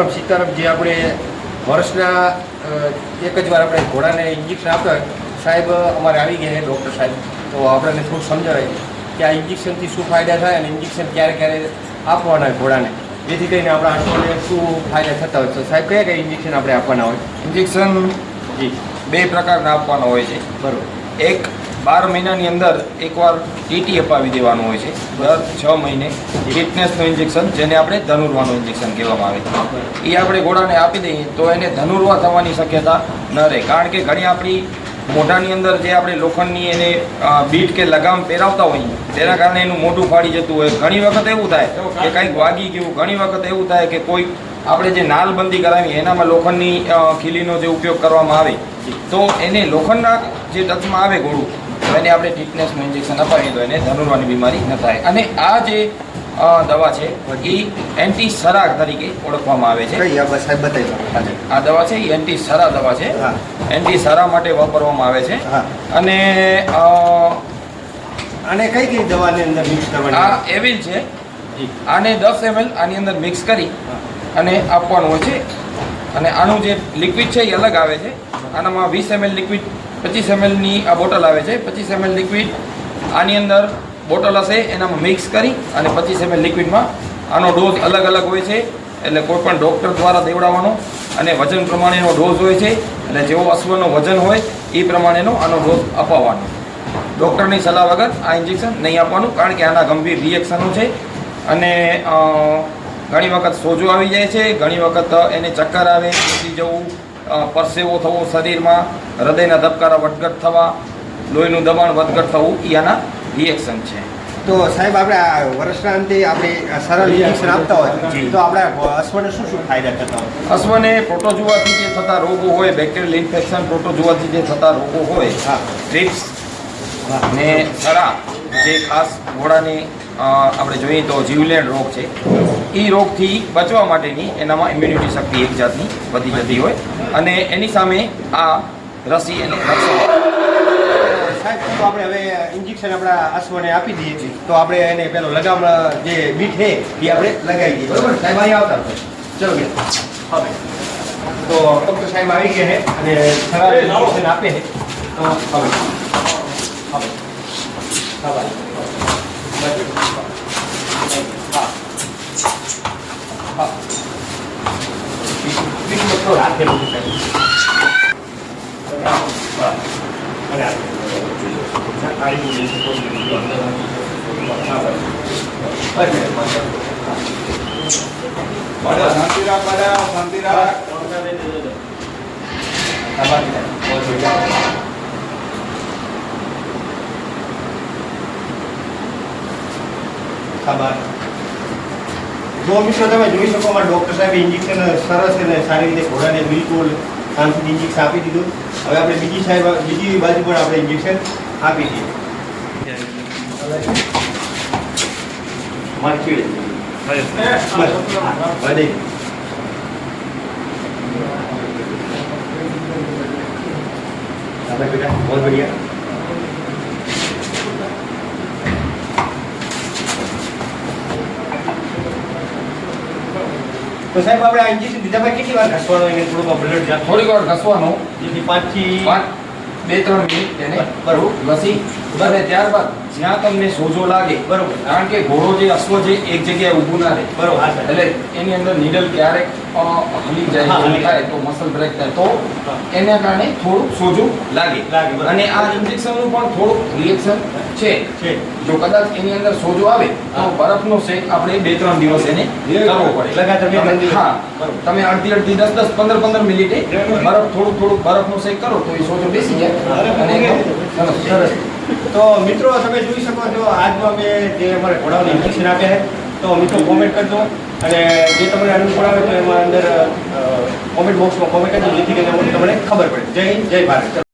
રામ સીતારામ જે આપણે વર્ષના એક જ વાર આપણે ઘોડાને ઇન્જેક્શન આપતા હોય સાહેબ અમારે આવી ગયા છે ડૉક્ટર સાહેબ. તો આપણને થોડું સમજાવાય કે આ ઇન્જેક્શનથી શું ફાયદા થાય અને ઇન્જેક્શન ક્યારે ક્યારે આપવાના હોય ઘોડાને. જેથી કરીને આપણા આંખોને શું ફાયદા થતા હોય. તો સાહેબ કયા કયા ઇન્જેક્શન આપણે આપવાના હોય? ઇન્જેક્શન જી. બે પ્રકારના આપવાના હોય છે. બરોબર. એક બાર મહિનાની અંદર એકવાર ટીટી અપાવી દેવાનું હોય છે. દર છ મહિને ફિટનેસનું ઇન્જેક્શન, જેને આપણે ધનુર્વાનું ઇન્જેક્શન કહેવામાં આવે એ આપણે ઘોડાને આપી દઈએ તો એને ધનુર્વા થવાની શક્યતા ન રહે. કારણ કે ઘણી આપણી મોઢાની અંદર જે આપણે લોખંડની એને બીટ કે લગામ પહેરાવતા હોઈએ, તેના કારણે એનું મોઢું ફાડી જતું હોય. ઘણી વખત એવું થાય કે કંઈક વાગી ગયું, ઘણી વખત એવું થાય કે કોઈ આપણે જે નાલબંધી કરાવી એનામાં લોખંડની ખીલીનો જે ઉપયોગ કરવામાં આવે તો એને લોખંડના જે ટચમાં આવે ઘોડું તો એને આપણે ટીટનેસનું ઇન્જેક્શન અપાવીએ તો એને ધનુર્વાની બીમારી ન થાય. અને આ જે દવા છે એ એન્ટી સરાગ તરીકે ઓળખવામાં આવે છે. આ સાહેબ બતાવી આ દવા છે એ એન્ટી સરા દવા છે. હા. એન્ટી સરા માટે વાપરવામાં આવે છે. હા. અને અને કઈ કઈ દવાની અંદર મિક્સ આ કરવાની એવિલ છે. આને દસ એમએલ આની અંદર મિક્સ કરી અને આપવાનું હોય છે. અને આનું જે લિક્વિડ છે એ અલગ આવે છે. આનામાં વીસ એમએલ લિક્વિડ પચીસ એમએલની આ બોટલ આવે છે. પચીસ એમએલ લિક્વિડ આની અંદર બોટલ હશે, એનામાં મિક્સ કરી અને પચીસ એમએલ લિક્વિડમાં આનો ડોઝ અલગ અલગ હોય છે. એટલે કોઈપણ ડૉક્ટર દ્વારા દેવડાવવાનો અને વજન પ્રમાણેનો ડોઝ હોય છે. એટલે જેવો અશ્વનો વજન હોય, એ પ્રમાણેનો આનો ડોઝ અપાવવાનો. ડૉક્ટરની સલાહ વગર આ ઇન્જેક્શન નહીં આપવાનું, કારણ કે આના ગંભીર રિએક્શનો છે. અને ઘણી વખત સોજો આવી જાય છે ઘણી વખત એને ચક્કર આવે ઘૂસી જવું પરસેવો થવો શરીરમાં હૃદયના ધબકારા વધઘટ થવા લોહીનું દબાણ વધઘટ થવું એ આના રિએક્શન છે. તો સાહેબ આપણે આ વર્ષના અંતે આપણે સરળ ઇન્જેક્શન આપતા હોય તો આપણા અશ્વને શું શું ફાયદા થતા હોય અશ્વને પ્રોટોજુવાથી જે થતા રોગો હોય બેક્ટેરિયલ ઇન્ફેક્શન પ્રોટોજુવાથી જે થતા રોગો હોય હા. ટ્રિપ્સ ને સરા જે ખાસ ઘોડાની આપણે જોઈએ તો જીવલેણ રોગ છે એ રોગથી બચવા માટેની એનામાં ઇમ્યુનિટી શક્તિ એક જાતની વધી જતી હોય અને એની સામે આ રસી એને તો આપણે હવે ઇન્જેક્શન આપણા અશ્વને આપી દઈએ છીએ. તો આપણે એને પેલો લગામ જે બીટ છે, એ આપણે લગાવી દઈએ બરોબર? સાહેબ, અહીં આવતા. ચલો હવે. તો ડૉક્ટર સાહેબ આવી ગયા છે અને ઇન્જેક્શન આપે છે. તો હવે. カバーに大丈夫ですかあっ次の今日は手も見たい pada santira pada santira ખબર. જો મિત્રો તમે જોઈ શકો અમારા ડૉક્ટર સાહેબે ઇન્જેક્શન સરસ અને સારી રીતે ઘોડાને બિલકુલ શાંતિથી ઇન્જેક્શન આપી દીધું. હવે આપણે બીજી સાહેબ, બીજી બાજુ પણ આપણે ઇન્જેક્શન આપી દઈએ. મારી ચીડે બસ વધે આપણે બેટા તો સાહેબ આપણે આ ઇન્જેક્શન દીધા પછી કેટલી વાર ઘસવાનો એને થોડુંક બ્લડ જાય થોડીક વાર ઘસવાનો. જેથી પાંચથી પાંચ બે ત્રણ મિનિટ તેને બરોબર. ઘસી અને ત્યારબાદ જ્યાં તમને સોજો લાગે બરોબર. કારણ કે ઘોડો જે અશ્વ છે એક જગ્યાએ ઊભું ના રહે બરોબર એટલે એની અંદર નીડલ ક્યારેક હલી જાય થાય તો મસલ બ્રેક થાય. તો એના કારણે થોડું સોજું લાગે. અને આ ઇન્જેક્શનનું પણ થોડું રિએક્શન છે. જો કદાચ એની અંદર સોજો આવે તો બરફનો શેક આપણે બે ત્રણ દિવસ એને કરવો પડે. હા તમે અડધી અડધી દસ દસ પંદર પંદર મિનિટે બરફ થોડું થોડું બરફનો શેક કરો તો એ સોજો બેસી જાય. અને સરસ. તો મિત્રો, તમે જોઈ શકો છો, આજનો અમે જે અમારે ઘોડાઓને ઇન્જેક્શન આપ્યા છે, તો મિત્રો કોમેન્ટ કરજો. અને જે તમને અનુકૂળ આવે તો એમાં અંદર કોમેન્ટ બોક્સમાં કોમેન્ટ કરજો, જેથી કરીને તમને ખબર પડે. જય જય ભારત.